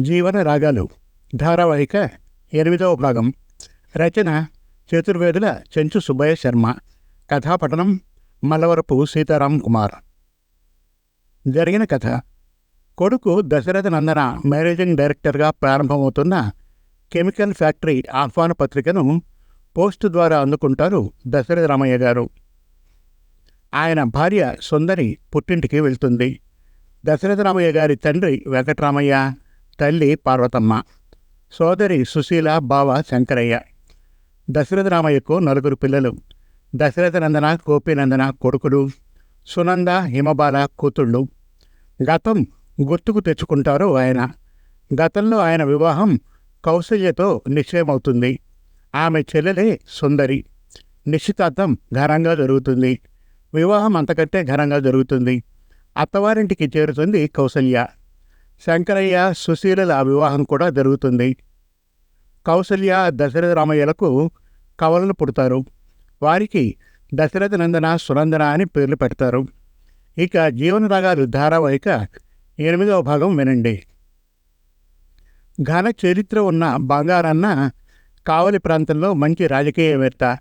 జీవన రాగాలు. ధారావాహిక ఎనిమిదవ భాగం. రచన చతుర్వేదుల చెంచు సుబ్బయ్య శర్మ. కథాపఠనం మలవరపు సీతారాం కుమార్. జరిగిన కథ. కొడుకు దశరథ నందన మేనేజింగ్ డైరెక్టర్గా ప్రారంభమవుతున్న కెమికల్ ఫ్యాక్టరీ ఆహ్వాన పత్రికను పోస్టు ద్వారా అందుకుంటారు దశరథ రామయ్య గారు. ఆయన భార్య సుందరి పుట్టింటికి వెళ్తుంది. దశరథ రామయ్య గారి తండ్రి వెంకటరామయ్య తల్లి పార్వతమ్మ. సోదరి సుశీల బావ శంకరయ్య. దశరథ రామయ్యకు నలుగురు పిల్లలు. దశరథ నందన గోపీనందన కొడుకులు. సునంద హిమబాల కూతుళ్ళు. గతం గుర్తుకు తెచ్చుకుంటారు ఆయన. గతంలో ఆయన వివాహం కౌశల్యతో నిశ్చయమవుతుంది. ఆమె చెల్లెలే సుందరి. నిశ్చితార్థం ఘనంగా జరుగుతుంది. వివాహం అంతకంటే ఘనంగా జరుగుతుంది. అత్తవారింటికి చేరుతుంది కౌసల్య శంకరయ్య సుశీలల వివాహం కూడా జరుగుతుంది. కౌసల్య దశరథ రామయ్యలకు కవలలు పుడతారు. వారికి దశరథ నందన సునందన అని పేర్లు పెడతారు. ఇక జీవన రాగాలు ధారావాహిక ఎనిమిదవ భాగం వినండి. ఘన చరిత్ర ఉన్న బంగారన్న కావలి ప్రాంతంలో మంచి రాజకీయవేత్త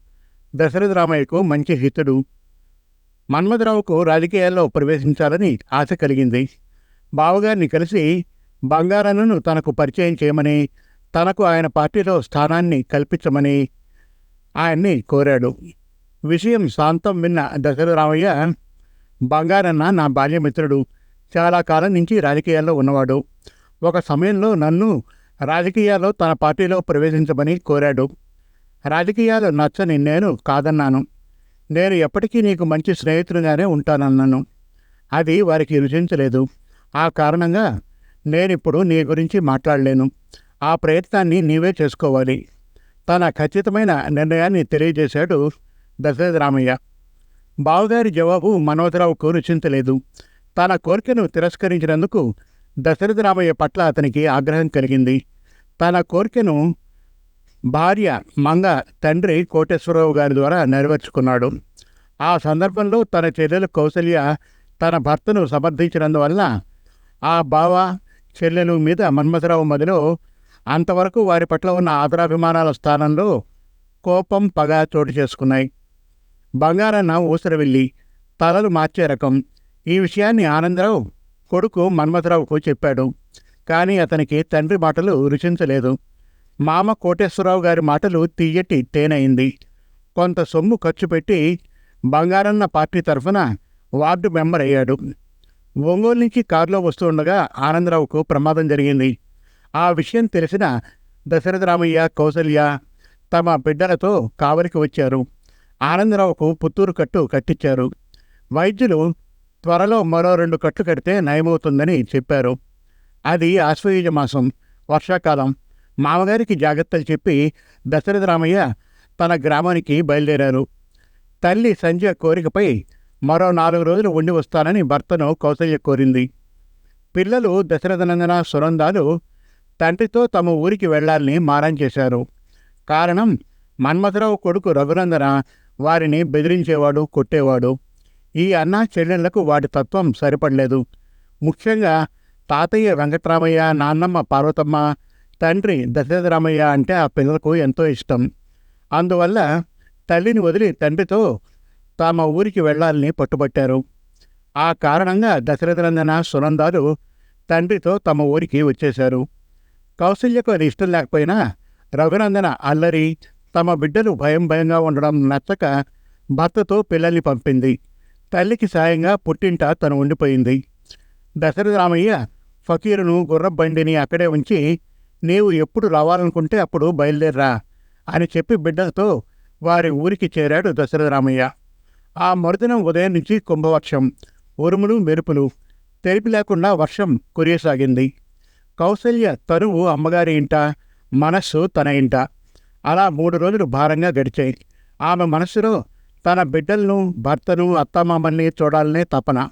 దశరథ రామయ్యకు మంచి హితుడు. మన్మథరావుకు రాజకీయాల్లో ప్రవేశించాలని ఆశ కలిగింది. బావగారిని కలిసి బంగారన్నను తనకు పరిచయం చేయమని తనకు ఆయన పార్టీలో స్థానాన్ని కల్పించమని ఆయన్ని కోరాడు. విషయం శాంతం విన్న దశరథ రామయ్య బంగారన్న నా బాల్యమిత్రుడు. చాలా కాలం నుంచి రాజకీయాల్లో ఉన్నవాడు. ఒక సమయంలో నన్ను రాజకీయాల్లో తన పార్టీలో ప్రవేశించమని కోరాడు. రాజకీయాలు నచ్చని నేను కాదన్నాను. నేను ఎప్పటికీ నీకు మంచి స్నేహితుడిగానే ఉంటానన్నాను. అది వారికి రుచించలేదు. ఆ కారణంగా నేను ఇప్పుడు నీ గురించి మాట్లాడలేను. ఆ ప్రయత్నాన్ని నీవే చేసుకోవాలి. తన ఖచ్చితమైన నిర్ణయాన్ని తెలియజేశాడు దశరథ రామయ్య. బావగారి జవాబు మనోజరావుకు రుచించలేదు తన కోరికను తిరస్కరించినందుకు దశరథ రామయ్య పట్ల అతనికి ఆగ్రహం కలిగింది. తన కోరికను భార్య మంగ తండ్రి కోటేశ్వరరావు గారి ద్వారా నెరవేర్చుకున్నాడు. ఆ సందర్భంలో తన చెల్లెలు కౌసల్య తన భర్తను సమర్థించినందువల్ల ఆ బావ చెల్లెలు మీద మన్మథరావు మదిలో అంతవరకు వారి పట్ల ఉన్న ఆదరాభిమానాల స్థానంలో కోపం పగ చోటు చేసుకున్నాయి. బంగారన్న ఊసరవెల్లి తలలు మార్చే రకం. ఈ విషయాన్ని ఆనందరావు కొడుకు మన్మథరావుకు చెప్పాడు. కానీ అతనికి తండ్రి మాటలు రుచించలేదు. మామ కోటేశ్వరరావు గారి మాటలు తీయటి తేనయింది కొంత సొమ్ము ఖర్చు పెట్టి బంగారన్న పార్టీ తరఫున వార్డు మెంబర్ అయ్యాడు. ఒంగోలు నుంచి కారులో వస్తూ ఉండగా ఆనందరావుకు ప్రమాదం జరిగింది. ఆ విషయం తెలిసిన దశరథ రామయ్య కౌసల్య తమ బిడ్డలతో కావలికి వచ్చారు. ఆనందరావుకు పుత్తూరు కట్టు కట్టించారు వైద్యులు త్వరలో మరో రెండు కట్లు కడితే నయమవుతుందని చెప్పారు. అది ఆశ్వయుజ మాసం వర్షాకాలం. మామగారికి జాగ్రత్తలు చెప్పి దశరథ రామయ్య తన గ్రామానికి బయలుదేరారు. తల్లి సంజయ కోరికపై మరో నాలుగు రోజులు ఉండి వస్తానని భర్తను కౌసల్య కోరింది. పిల్లలు దశరథనందన సునందాలు తండ్రితో తమ ఊరికి వెళ్ళాలని మారం చేశారు. కారణం మన్మథరావు కొడుకు రఘునందన వారిని బెదిరించేవాడు కొట్టేవాడు. ఈ అన్న చెల్లెళ్ళకు వాటి తత్వం సరిపడలేదు. ముఖ్యంగా తాతయ్య వెంకటరామయ్య నాన్నమ్మ పార్వతమ్మ తండ్రి దశరథరామయ్య అంటే ఆ పిల్లలకు ఎంతో ఇష్టం. అందువల్ల తల్లిని వదిలి తండ్రితో తామ ఊరికి వెళ్ళాలని పట్టుబట్టారు. ఆ కారణంగా దశరథనందన సునందాలు తండ్రితో తమ ఊరికి వచ్చేశారు. కౌశల్యకు అది ఇష్టం లేకపోయినా రఘునందన అల్లరి తమ బిడ్డలు భయం భయంగా ఉండడం నచ్చక భర్తతో పిల్లల్ని పంపింది. తల్లికి సాయంగా పుట్టింట తను ఉండిపోయింది. దశరథ రామయ్య ఫకీరును గుర్రబండిని అక్కడే ఉంచి నీవు ఎప్పుడు రావాలనుకుంటే అప్పుడు బయలుదేర్రా అని చెప్పి బిడ్డలతో వారి ఊరికి చేరాడు దశరథ రామయ్య ఆ మరుదినం ఉదయం నుంచి కుంభవర్షం ఉరుములు మెరుపులు తెరిపి లేకుండా వర్షం కురియసాగింది. కౌసల్య తరువు అమ్మగారి ఇంట మనస్సు తన ఇంట. అలా మూడు రోజులు భారంగా గడిచాయి. ఆమె మనస్సులో తన బిడ్డలను భర్తను అత్తమామల్ని చూడాలనే తపన.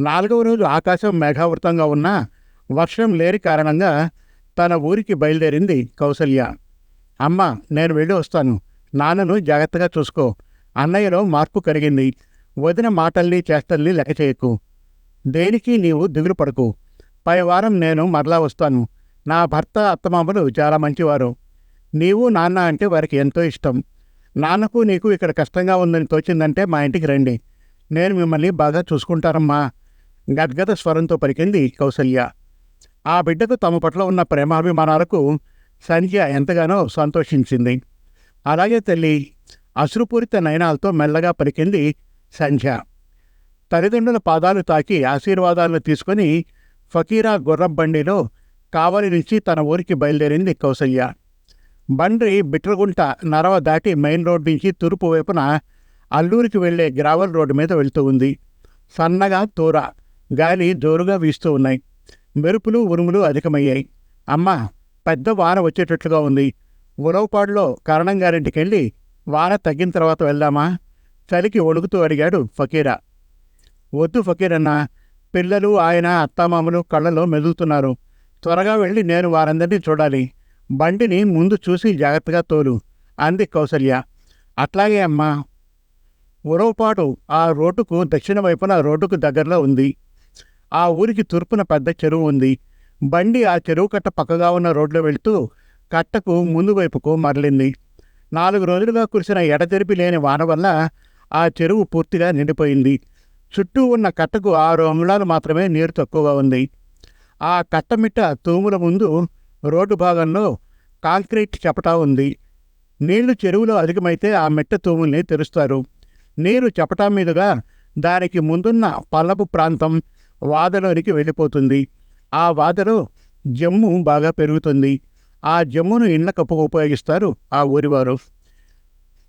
నాలుగవ రోజు ఆకాశం మేఘావృతంగా ఉన్నా వర్షం లేని కారణంగా తన ఊరికి బయలుదేరింది కౌసల్య. అమ్మ నేను వెళ్ళి వస్తాను. నాన్నను జాగ్రత్తగా చూసుకో. అన్నయ్యలో మార్పు కలిగింది. వదిన మాటల్ని చేష్టల్ని లెక్క చేయకు. దేనికి నీవు దిగులు పడకు పై వారం నేను మరలా వస్తాను. నా భర్త అత్తమామలు చాలా మంచివారు. నీవు నాన్న అంటే వారికి ఎంతో ఇష్టం. నాన్నకు నీకు ఇక్కడ కష్టంగా ఉందని తోచిందంటే మా ఇంటికి రండి. నేను మిమ్మల్ని బాగా చూసుకుంటారమ్మా గద్గద స్వరంతో పలికింది కౌసల్య. ఆ బిడ్డకు తమ పట్ల ఉన్న ప్రేమాభిమానాలకు సంధ్య ఎంతగానో సంతోషించింది. అలాగే తల్లి అశ్రుపూరిత నయనాలతో మెల్లగా పలికింది సంధ్య. తల్లిదండ్రుల పాదాలు తాకి ఆశీర్వాదాలను తీసుకొని ఫకీరా గుర్రం బండిలో కావలి నుంచి తన ఊరికి బయలుదేరింది కౌసల్య. బండి బిట్రగుంట నరవ దాటి మెయిన్ రోడ్ నుంచి తూర్పు వైపున అల్లూరికి వెళ్ళే గ్రావల్ రోడ్డు మీద వెళ్తూ ఉంది. సన్నగా తూర గాలి జోరుగా వీస్తూ ఉన్నాయి. మెరుపులు ఉరుములు అధికమయ్యాయి. అమ్మ పెద్ద వాన వచ్చేటట్లుగా ఉంది. ఉలవపాడులో కరణంగారింటికెళ్ళి వాన తగ్గిన తర్వాత వెళ్దామా? చలికి వణుకుతూ అడిగాడు ఫకీరా. వద్దు ఫకీరన్న పిల్లలు ఆయన అత్తామామలు కళ్ళలో మెదులుతున్నారు. త్వరగా వెళ్ళి నేను వారందరినీ చూడాలి. బండిని ముందు చూసి జాగ్రత్తగా తోలు అంది కౌసల్య. అట్లాగే అమ్మా. ఉరవపాటు ఆ రోడ్డుకు దక్షిణ వైపున రోడ్డుకు దగ్గరలో ఉంది. ఆ ఊరికి తూర్పున పెద్ద చెరువు ఉంది. బండి ఆ చెరువు కట్ట పక్కగా ఉన్న రోడ్లో వెళుతూ కట్టకు ముందు వైపుకు మరలింది. నాలుగు రోజులుగా కురిసిన ఎడతెరిపి లేని వాన వల్ల ఆ చెరువు పూర్తిగా నిండిపోయింది. చుట్టూ ఉన్న కట్టకు ఆరు అంగుళాలు మాత్రమే నీరు తక్కువగా ఉంది. ఆ కట్టమిట్ట తూముల ముందు రోడ్డు భాగంలో కాంక్రీట్ చపటా ఉంది. నీళ్ళు చెరువులో అధికమైతే ఆ మెట్ట తూముల్ని తెరుస్తారు. నీరు చపటా మీదుగా దానికి ముందున్న పల్లపు ప్రాంతం వాదలోనికి వెళ్ళిపోతుంది. ఆ వాదలో జమ్ము బాగా పెరుగుతుంది. ఆ జమ్మును ఇండ్ల కప్పుకు ఉపయోగిస్తారు ఆ ఊరివారు.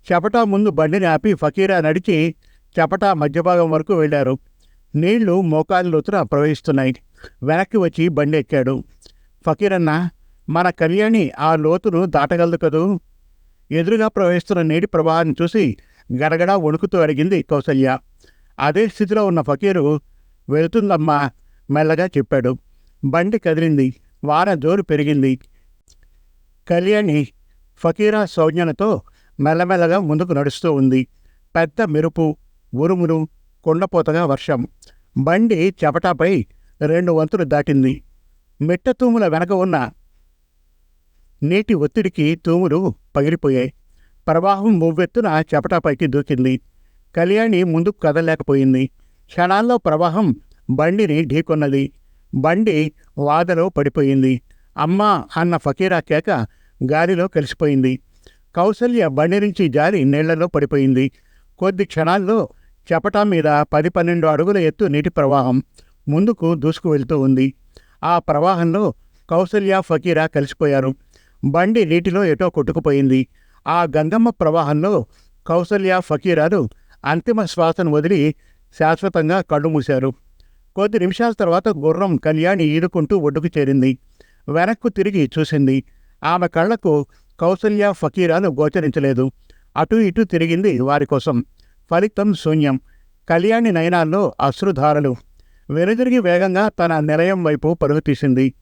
చపటా ముందు బండిని ఆపి ఫకీరా నడిచి చపటా మధ్యభాగం వరకు వెళ్ళారు. నీళ్ళు మోకాలి లోతున ప్రవహిస్తున్నాయి. వెనక్కి వచ్చి బండి ఎక్కాడు. ఫకీరన్న మన కళ్యాణి ఆ లోతును దాటగలదు కదూ? ఎదురుగా ప్రవహిస్తున్న నీటి ప్రవాహాన్ని చూసి గడగడా వణుకుతూ అడిగింది కౌసల్య. అదే స్థితిలో ఉన్న ఫకీరు వెళుతుందమ్మా మెల్లగా చెప్పాడు. బండి కదిలింది. వాన జోరు పెరిగింది. కళ్యాణి ఫకీరా సౌజ్ఞనతో మెల్లమెల్లగా ముందుకు నడుస్తూ ఉంది. పెద్ద మెరుపు ఉరుములు కొండపోతగా వర్షం. బండి చెపటాపై రెండు వంతులు దాటింది. మిట్ట తూముల వెనక ఉన్న నీటి ఒత్తిడికి తూములు పగిలిపోయాయి. ప్రవాహం మువ్వెత్తున చెపటాపైకి దూకింది. కళ్యాణి ముందుకు కదలేకపోయింది క్షణాల్లో ప్రవాహం బండిని ఢీకొన్నది. బండి వాదలో పడిపోయింది. అమ్మా అన్న ఫకీరా కేక గాలిలో కలిసిపోయింది. కౌసల్య బండి నుంచి జారి నీళ్ళలో పడిపోయింది. కొద్ది క్షణాల్లో చపటా మీద పది పన్నెండు అడుగుల ఎత్తు నీటి ప్రవాహం ముందుకు దూసుకు వెళ్తూ ఉంది. ఆ ప్రవాహంలో కౌసల్య ఫకీరా కలిసిపోయారు. బండి నీటిలో ఎటో కొట్టుకుపోయింది. ఆ గంగమ్మ ప్రవాహంలో కౌసల్య ఫకీరాలు అంతిమ శ్వాసను వదిలి శాశ్వతంగా కళ్ళు మూశారు. కొద్ది నిమిషాల తర్వాత గుర్రం కళ్యాణి ఈదుకుంటూ ఒడ్డుకు చేరింది. వెనక్కు తిరిగి చూసింది. ఆమె కళ్ళకు కౌసల్య ఫకీరాలు గోచరించలేదు. అటు ఇటు తిరిగింది వారి కోసం. ఫలితం శూన్యం. కళ్యాణి నయనాల్లో అశ్రుధారలు. వెనుదిరిగి వేగంగా తన నిలయం వైపు పరుగు తీసింది.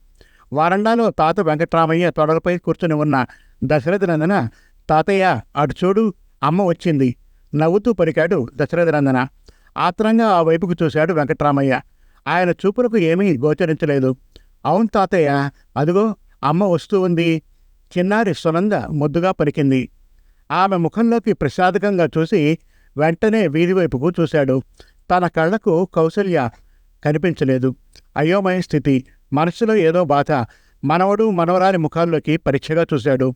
వారండాలో తాత వెంకట్రామయ్య తొడలపై కూర్చుని ఉన్న దశరథనందన తాతయ్య అటు చూడు అమ్మ వచ్చింది. నవ్వుతూ పలికాడు దశరథనందన. ఆత్రంగా ఆ వైపుకు చూశాడు వెంకట్రామయ్య. ఆయన చూపులకు ఏమీ గోచరించలేదు. అవును తాతయ్య. అదిగో అమ్మ వస్తూ ఉంది. చిన్నారి సునంద ముద్దుగా పలికింది. ఆమె ముఖంలోకి ప్రసాదకంగా చూసి వెంటనే వీధి వైపుకు చూశాడు. తన కళ్ళకు కౌసల్య కనిపించలేదు. అయోమయ స్థితి. మనసులో ఏదో బాధ. మనవడు మనవరాని ముఖాల్లోకి పరీక్షగా చూశాడు.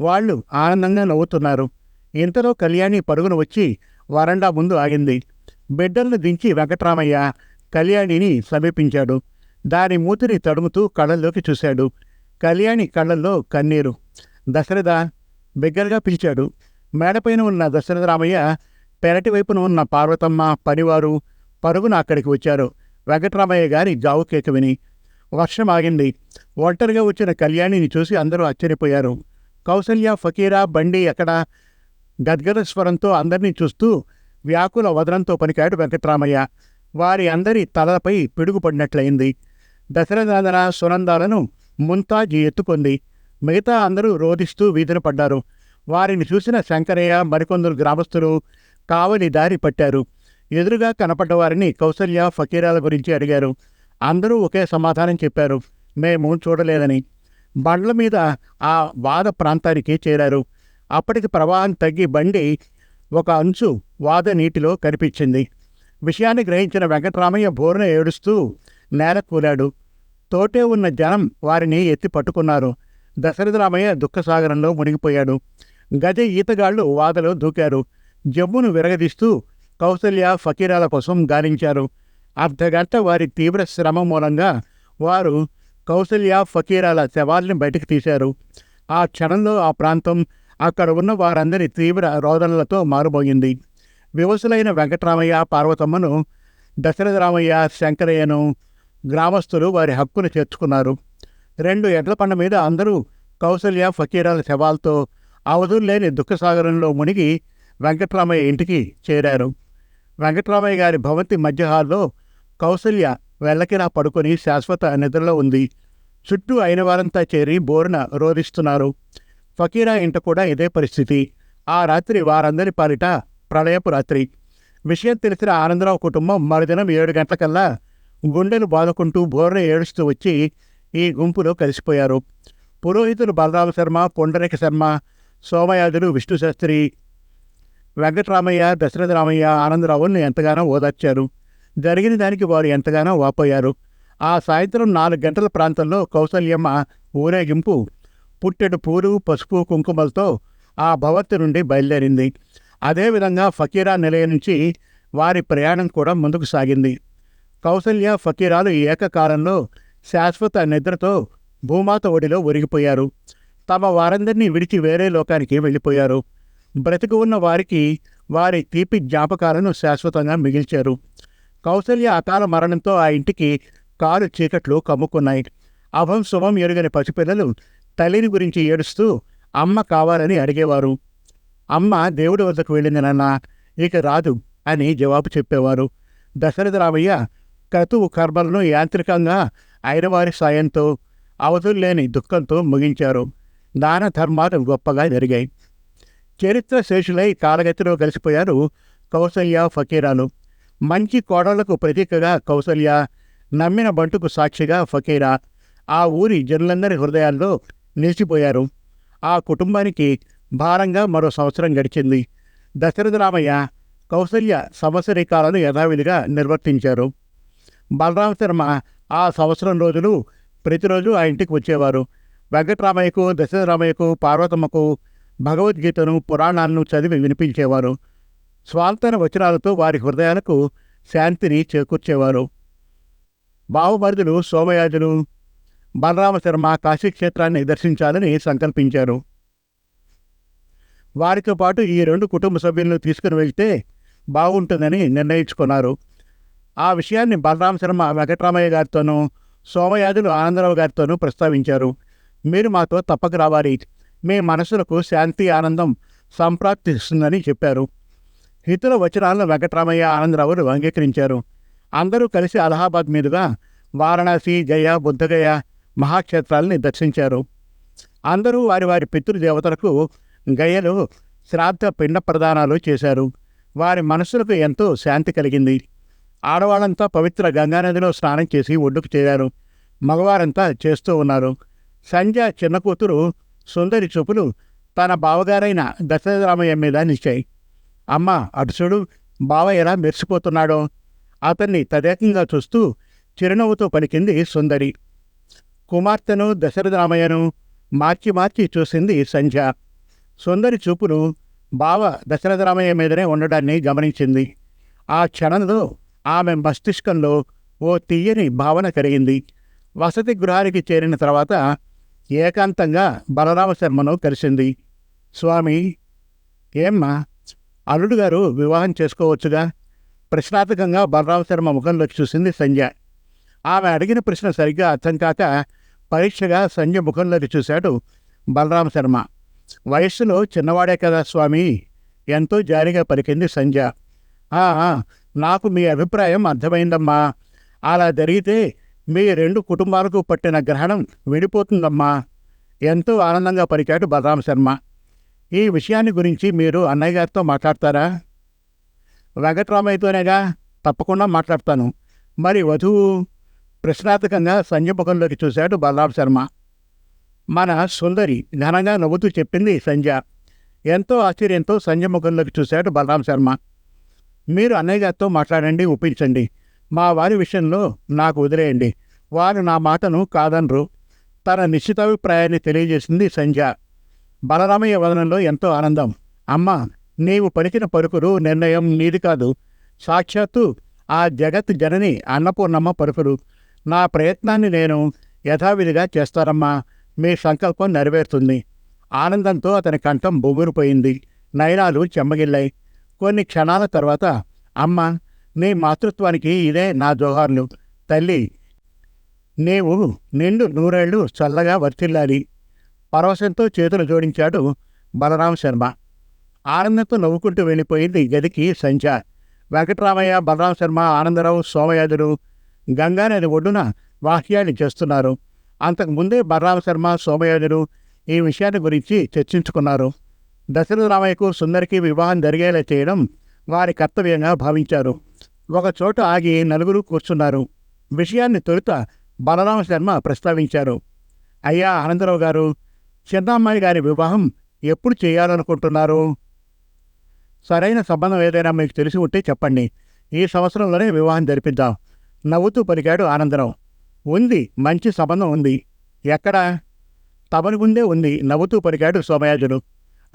వాళ్ళు ఆనందంగా నవ్వుతున్నారు. ఇంతలో కళ్యాణి పరుగున వచ్చి వరండా ముందు ఆగింది. బిడ్డలను దించి వెంకట్రామయ్య కళ్యాణిని సమీపించాడు. దాని మూతిని తడుముతూ కళ్ళల్లోకి చూశాడు. కళ్యాణి కళ్ళల్లో కన్నీరు. దశరథ బిగ్గరగా పిలిచాడు. మేడపైన ఉన్న దశరథరామయ్య పెరటి వైపున ఉన్న పార్వతమ్మ పనివారు పరుగున అక్కడికి వచ్చారు. వెంకటరామయ్య గారి జావు కేక విని వర్షం ఆగింది. ఒంటరిగా వచ్చిన కళ్యాణిని చూసి అందరూ ఆశ్చర్యపోయారు. కౌసల్య ఫకీరా బండి ఎక్కడ? గద్గద స్వరంతో అందరినీ చూస్తూ వ్యాకుల వదనంతో పనికాడు వెంకటరామయ్య. వారి అందరి తలపై పిడుగుపడినట్లయింది దశరథనందన సునందాలను ముంతాజీ ఎత్తుకుంది. మిగతా అందరూ రోధిస్తూ వీధిన పడ్డారు. వారిని చూసిన శంకరయ్య మరికొందరు గ్రామస్తులు కావలి దారి పట్టారు. ఎదురుగా కనపడ్డ వారిని కౌసల్య ఫకీరాల గురించి అడిగారు. అందరూ ఒకే సమాధానం చెప్పారు. మేము చూడలేదని. బండ్ల మీద ఆ వాద ప్రాంతానికి చేరారు. అప్పటికి ప్రవాహం తగ్గి బండి ఒక అంచు వాద నీటిలో కనిపించింది. విషయాన్ని గ్రహించిన వెంకటరామయ్య బోరున ఏడుస్తూ నేల కూలాడు. తోటే ఉన్న జనం వారిని ఎత్తి పట్టుకున్నారు. దశరథరామయ్య దుఃఖసాగరంలో మునిగిపోయాడు. గజ ఈతగాళ్ళు వాదలో దూకారు. జమ్మును విరగదీస్తూ కౌసల్య ఫకీరాల కోసం గాలించారు. అర్ధగంట వారి తీవ్ర శ్రమ మూలంగా వారు కౌసల్య ఫకీరాల శవాల్ని బయటకు తీశారు. ఆ క్షణంలో ఆ ప్రాంతం అక్కడ ఉన్న వారందరి తీవ్ర రోదనలతో మారుబోయింది వివసులైన వెంకటరామయ్య పార్వతమ్మను దశరథరామయ్య శంకరయ్యను గ్రామస్తులు వారి హక్కును చేర్చుకున్నారు. రెండు ఎడ్ల పండ మీద అందరూ కౌసల్య ఫకీరాల శవాలతో అవధులు లేని దుఃఖసాగరంలో మునిగి వెంకటరామయ్య ఇంటికి చేరారు. వెంకటరామయ్య గారి భవంతి మధ్య హాల్లో కౌసల్య వెళ్ళకిరా పడుకొని శాశ్వత నిద్రలో ఉంది. చుట్టూ అయిన వారంతా చేరి బోరున రోధిస్తున్నారు. ఫకీరా ఇంట కూడా ఇదే పరిస్థితి. ఆ రాత్రి వారందరి పాలిట ప్రళయపు రాత్రి. విషయం తెలిసిన ఆనందరావు కుటుంబం మరుదినం ఏడు గంటలకల్లా గుండెలు బాదుకుంటూ బోర్ర ఏడుస్తూ వచ్చి ఈ గుంపులో కలిసిపోయారు. పురోహితులు బలరామ శర్మ పొండరేక శర్మ సోమయాజులు విష్ణుశాస్త్రి వెంకటరామయ్య దశరథ రామయ్య ఆనందరావుల్ని ఎంతగానో ఓదార్చారు. జరిగిన దానికి వారు ఎంతగానో వాపోయారు. ఆ సాయంత్రం నాలుగు గంటల ప్రాంతంలో కౌసల్యమ్మ ఊరేగింపు పుట్టెడు పూలు పసుపు కుంకుమలతో ఆ భవంతి నుండి బయలుదేరింది. అదేవిధంగా ఫకీరా నిలయం నుంచి వారి ప్రయాణం కూడా ముందుకు సాగింది. కౌసల్య ఫకీరాలు ఏకకాలంలో శాశ్వత నిద్రతో భూమాత ఒడిలో ఒరిగిపోయారు. తమ వారందరినీ విడిచి వేరే లోకానికి వెళ్ళిపోయారు. బ్రతికి ఉన్న వారికి వారి తీపి జ్ఞాపకాలను శాశ్వతంగా మిగిల్చారు. కౌసల్య అకాల మరణంతో ఆ ఇంటికి కారు చీకట్లు కమ్ముకున్నాయి. అభం శుభం ఎరుగని పసిపిల్లలు తల్లిని గురించి ఏడుస్తూ అమ్మ కావాలని అడిగేవారు. అమ్మ దేవుడి వద్దకు వెళ్ళింది నాన్న ఇక రాదు అని జవాబు చెప్పేవారు. దశరథరామయ్య క్రతువు కర్మలను యాంత్రికంగా అయినవారి సాయంతో అవధులు లేని దుఃఖంతో ముగించారు. దాన ధర్మాలు గొప్పగా జరిగాయి. చరిత్ర శేషులై కాలగతిలో కలిసిపోయారు కౌసల్య ఫకీరాలు. మంచి కోడళ్ళకు ప్రతీకగా కౌసల్య నమ్మిన బంటుకు సాక్షిగా ఫకీరా. ఆ ఊరి జనులందరి హృదయాల్లో నిలిచిపోయారు. ఆ కుటుంబానికి భారంగా మరో సంవత్సరం గడిచింది. దశరథరామయ్య కౌసల్య సంవత్సరీకాలను యథావిధిగా నిర్వర్తించారు. బలరామ శర్మ ఆ సంవత్సరం రోజులు ప్రతిరోజు ఆ ఇంటికి వచ్చేవారు. వెంకటరామయ్యకు దశరథరామయ్యకు పార్వతమ్మకు భగవద్గీతను పురాణాలను చదివి వినిపించేవారు. స్వాల్తన వచనాలతో వారి హృదయాలకు శాంతిని చేకూర్చేవారు. బావమరుదులు సోమయాజులు బలరామ శర్మ కాశీక్షేత్రాన్ని దర్శించాలని సంకల్పించారు. వారితో పాటు ఈ రెండు కుటుంబ సభ్యులను తీసుకుని వెళ్తే బాగుంటుందని నిర్ణయించుకున్నారు. ఆ విషయాన్ని బలరామ శర్మ వెంకటరామయ్య గారితోనూ సోమయాజులు ఆనందరావు గారితోనూ ప్రస్తావించారు. మీరు మాతో తప్పక రావాలి. మీ మనసులకు శాంతి ఆనందం సంప్రాప్తిస్తుందని చెప్పారు. ఇతర వచనాలను వెంకటరామయ్య ఆనందరావులు అంగీకరించారు. అందరూ కలిసి అలహాబాద్ మీదుగా వారణాసి గయ బుద్ధగయ మహాక్షేత్రాలని దర్శించారు. అందరూ వారి వారి పితృదేవతలకు గయలు శ్రాద్ధ పిండ ప్రదానాలు చేశారు. వారి మనసులకు ఎంతో శాంతి కలిగింది. ఆడవాళ్ళంతా పవిత్ర గంగానదిలో స్నానం చేసి ఒడ్డుకు చేరారు. మగవారంతా చేస్తూ ఉన్నారు. సంధ్య చిన్న కూతురు సుందరి చూపులు తన బావగారైన దశరథరామయ్య మీద నిచ్చాయి అమ్మ అటుసుడు బావ ఎలా మెరిసిపోతున్నాడో. అతన్ని తదేకంగా చూస్తూ చిరునవ్వుతో పలికింది సుందరి. కుమార్తెను దశరథరామయ్యను మార్చి మార్చి చూసింది సంధ్య. సుందరి చూపులు బావ దశరథరామయ్య మీదనే ఉండడాన్ని గమనించింది. ఆ క్షణంలో ఆమె మస్తిష్కంలో ఓ తీయని భావన కలిగింది. వసతి గృహానికి చేరిన తర్వాత ఏకాంతంగా బలరామ శర్మను కలిసింది. స్వామి ఏమ్మా? అల్లుడు గారు వివాహం చేసుకోవచ్చుగా? ప్రశ్నార్థకంగా బలరామ శర్మ ముఖంలోకి చూసింది సంధ్య. ఆమె అడిగిన ప్రశ్న సరిగ్గా అర్థం కాక పరీక్షగా సంధ్య ముఖంలోకి చూశాడు బలరామ శర్మ. వయస్సులో చిన్నవాడే కదా స్వామి? ఎంతో జారిగా పలికింది సంధ్య. ఆ, నాకు మీ అభిప్రాయం అర్థమైందమ్మా. అలా జరిగితే మీ రెండు కుటుంబాలకు పట్టిన గ్రహణం విడిపోతుందమ్మా. ఎంతో ఆనందంగా పలికాడు బలరామ శర్మ. ఈ విషయాన్ని గురించి మీరు అన్నయ్య గారితో మాట్లాడతారా? వెంకట్రామయ్యతోనేగా తప్పకుండా మాట్లాడతాను. మరి వధువు ప్రశ్నార్థకంగా సంజయముఖంలోకి చూశాడు బలరామ శర్మ. మన సుందరి ఘనంగా నవ్వుతూ చెప్పింది సంధ్య. ఎంతో ఆశ్చర్యంతో సంజయముఖంలోకి చూశాడు బలరాం శర్మ. మీరు అన్నయ్య గారితో మాట్లాడండి ఒప్పించండి. మా వారి విషయంలో నాకు వదిలేయండి. వారు నా మాటను కాదనరు. తన నిశ్చితాభిప్రాయాన్ని తెలియజేసింది సంధ్య. బలరామయ్య వదనంలో ఎంతో ఆనందం. అమ్మ నీవు పలికిన పలుకులు నిర్ణయం నీది కాదు. సాక్షాత్తు ఆ జగత్ జనని అన్నపూర్ణమ్మ పలుకులు నా ప్రయత్నాన్ని నేను యథావిధిగా చేస్తారమ్మా. మీ సంకల్పం నెరవేరుతుంది. ఆనందంతో అతని కంఠం బొగురుపోయింది నయనాలు చెమ్మగిల్లాయి కొన్ని క్షణాల తర్వాత అమ్మ నీ మాతృత్వానికి ఇదే నా జోహార్లు. తల్లి నీవు నిండు నూరేళ్ళు చల్లగా వర్తిల్లాలి. పరవశంతో చేతులు జోడించాడు బలరాం శర్మ. ఆనందంతో నవ్వుకుంటూ వెళ్ళిపోయింది గదికి సంచ వెంకటరామయ్య బలరాం శర్మ ఆనందరావు సోమయాజులు గంగానది ఒడ్డున వాహ్యాన్ని చేస్తున్నారు. అంతకుముందే బలరామ శర్మ సోమయాజులు ఈ విషయాన్ని గురించి చర్చించుకున్నారు. దశరథ రామయ్యకు సుందరికి వివాహం జరిగేలా చేయడం వారి కర్తవ్యంగా భావించారు. ఒక చోట ఆగి నలుగురు కూర్చున్నారు. విషయాన్ని తొలుత బలరామ శర్మ ప్రస్తావించారు. అయ్యా ఆనందరావు గారు చిన్నమ్మాయి గారి వివాహం ఎప్పుడు చేయాలనుకుంటున్నారు? సరైన సంబంధం ఏదైనా మీకు తెలిసి ఉంటే చెప్పండి. ఈ సంవత్సరంలోనే వివాహం జరిపిద్దాం. నవ్వుతూ పలికాడు ఆనందరావు. ఉంది మంచి సంబంధం ఉంది. ఎక్కడా? తమని ముందే ఉంది నవ్వుతూ పలికాడు సోమయాజుడు.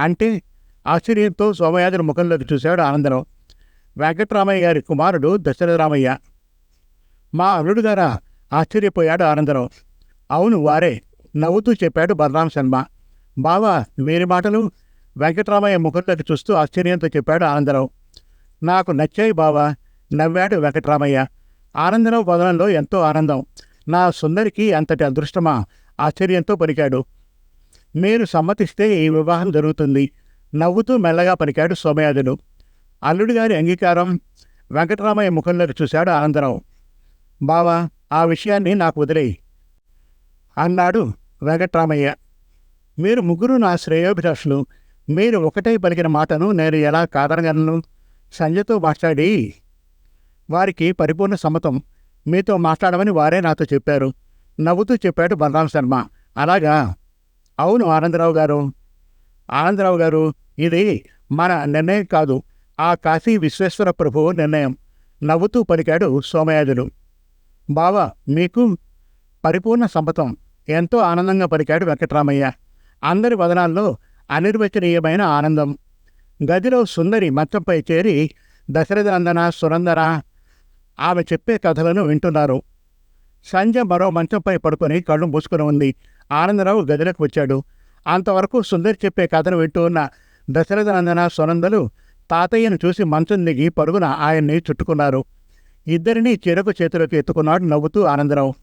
అంటే ఆశ్చర్యంతో సోమయాజుడు ముఖంలోకి చూశాడు ఆనందరావు. వెంకట్రామయ్య గారి కుమారుడు దశరథరామయ్య. మా అల్లుడు గారా? ఆశ్చర్యపోయాడు ఆనందరావు. అవును వారే. నవ్వుతూ చెప్పాడు బలరాం శర్మ. బావా వీరి మాటలు? వెంకట్రామయ్య ముఖంలోకి చూస్తూ ఆశ్చర్యంతో చెప్పాడు ఆనందరావు. నాకు నచ్చాయి బావా నవ్వాడు వెంకట్రామయ్య. ఆనందరావు వదనంలో ఎంతో ఆనందం. నా సుందరికి అంతటి అదృష్టమా? ఆశ్చర్యంతో పలికాడు. మీరు సమ్మతిస్తే ఈ వివాహం జరుగుతుంది. నవ్వుతూ మెల్లగా పలికాడు సోమయాజుడు అల్లుడి గారి అంగీకారం వెంకటరామయ్య ముఖంలోకి చూశాడు ఆనందరావు. బావా ఆ విషయాన్ని నాకు వదిలేయి అన్నాడు వెంకట్రామయ్య. మీరు ముగ్గురు నా శ్రేయోభిలాషులు. మీరు ఒకటే పలికిన మాటను నేను ఎలా కాదనగలను? సంజయ్తో మాట్లాడి. వారికి పరిపూర్ణ సమ్మతం. మీతో మాట్లాడమని వారే నాతో చెప్పారు. నవ్వుతూ చెప్పాడు బలరాం శర్మ. అలాగా? అవును ఆనందరావు గారు. ఆనందరావు గారు ఇది మన నిర్ణయం కాదు. ఆ కాశీ విశ్వేశ్వర ప్రభువు నిర్ణయం. నవ్వుతూ పలికాడు సోమయాజులు. బావా మీకు పరిపూర్ణ సమ్మతం ఎంతో ఆనందంగా పలికాడు వెంకట్రామయ్య. అందరి వదనాల్లో అనిర్వచనీయమైన ఆనందం. గదిలో సుందరి మంచంపై చేరి దశరథనందన సురందర ఆమె చెప్పే కథలను వింటున్నారు. సంజ మరో మంచంపై పడుకొని కళ్ళు మూసుకుని ఉంది. ఆనందరావు గదిలోకి వచ్చాడు. అంతవరకు సుందరి చెప్పే కథను వింటూ ఉన్న దశరథనందన సునందలు తాతయ్యను చూసి మంచం దిగి పరుగున ఆయన్ని చుట్టుకున్నారు. ఇద్దరినీ చెరకు చేతిలోకి ఎత్తుకున్నాడు నవ్వుతూ ఆనందరావు.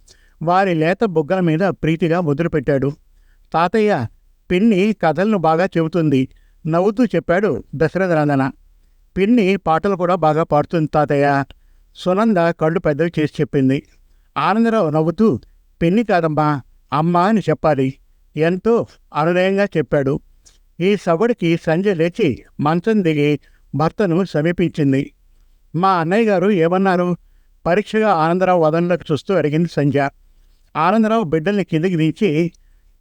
వారి లేత బుగ్గల మీద ప్రీతిగా ముద్రపెట్టాడు. తాతయ్య పిన్ని కథలను బాగా చెబుతుంది నవ్వుతూ చెప్పాడు దశరథనందన. పిన్ని పాటలు కూడా బాగా పాడుతుంది తాతయ్య. సునంద కళ్ళు పెద్దవి చేసి చెప్పింది. ఆనందరావు నవ్వుతూ పిన్ని కాదమ్మా అమ్మ అని చెప్పాలి. ఎంతో అనునయంగా చెప్పాడు. ఈ సభడికి సంజయ్ లేచి మంచం దిగి భర్తను సమీపించింది. మా అన్నయ్య గారు ఏమన్నారు? పరీక్షగా ఆనందరావు వదనలోకి చూస్తూ అడిగింది సంధ్య. ఆనందరావు బిడ్డల్ని కిందికి దించి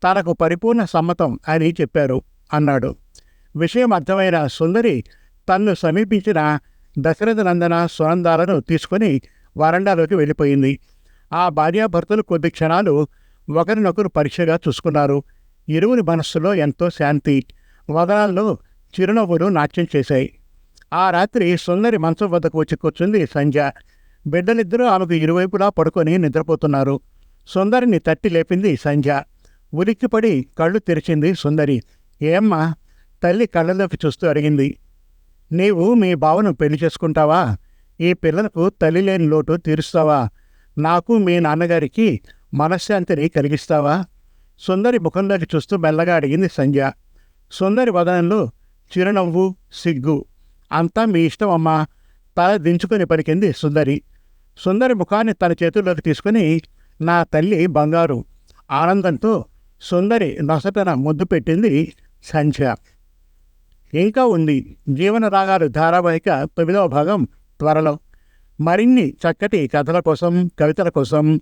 తనకు పరిపూర్ణ సమ్మతం అని చెప్పారు అన్నాడు. విషయం అర్థమైన సుందరి తన్ను సమీపించిన దశరథ నందన సునందాలను తీసుకొని వరండాలోకి వెళ్ళిపోయింది. ఆ భార్యాభర్తలు కొద్ది క్షణాలు ఒకరినొకరు పరీక్షగా చూసుకున్నారు. ఇరువురి మనస్సులో ఎంతో శాంతి వదనాల్లో చిరునవ్వులు నాట్యం చేశాయి. ఆ రాత్రి సుందరి మంచం వద్దకు వచ్చి కూర్చుంది సంధ్య. బిడ్డలిద్దరూ ఆమెకు ఇరువైపులా పడుకొని నిద్రపోతున్నారు. సుందరిని తట్టి లేపింది సంధ్య. ఉలిక్కిపడి కళ్ళు తెరిచింది సుందరి. ఏమ్మా తల్లి కళ్ళలోకి చూస్తూ అడిగింది. నీవు మీ బావను పెళ్ళి చేసుకుంటావా? ఈ పిల్లలకు తల్లి లేని లోటు తీరుస్తావా? నాకు మీ నాన్నగారికి మనశ్శాంతిని కలిగిస్తావా? సుందరి ముఖంలోకి చూస్తూ మెల్లగా అడిగింది సంధ్య. సుందరి వదనంలో చిరునవ్వు సిగ్గు. అంతా మీ ఇష్టం అమ్మా. తల దించుకొని పలికింది సుందరి. సుందరి ముఖాన్ని తన చేతుల్లోకి తీసుకుని నా తల్లి బంగారు. ఆనందంతో సుందరి నొసటన ముద్దు పెట్టింది సంధ్య. ఇంకా ఉంది. జీవన రాగాలు ధారావాహిక తొమ్మిదవ భాగం త్వరలో. మరిన్ని చక్కటి కథల కోసం కవితల కోసం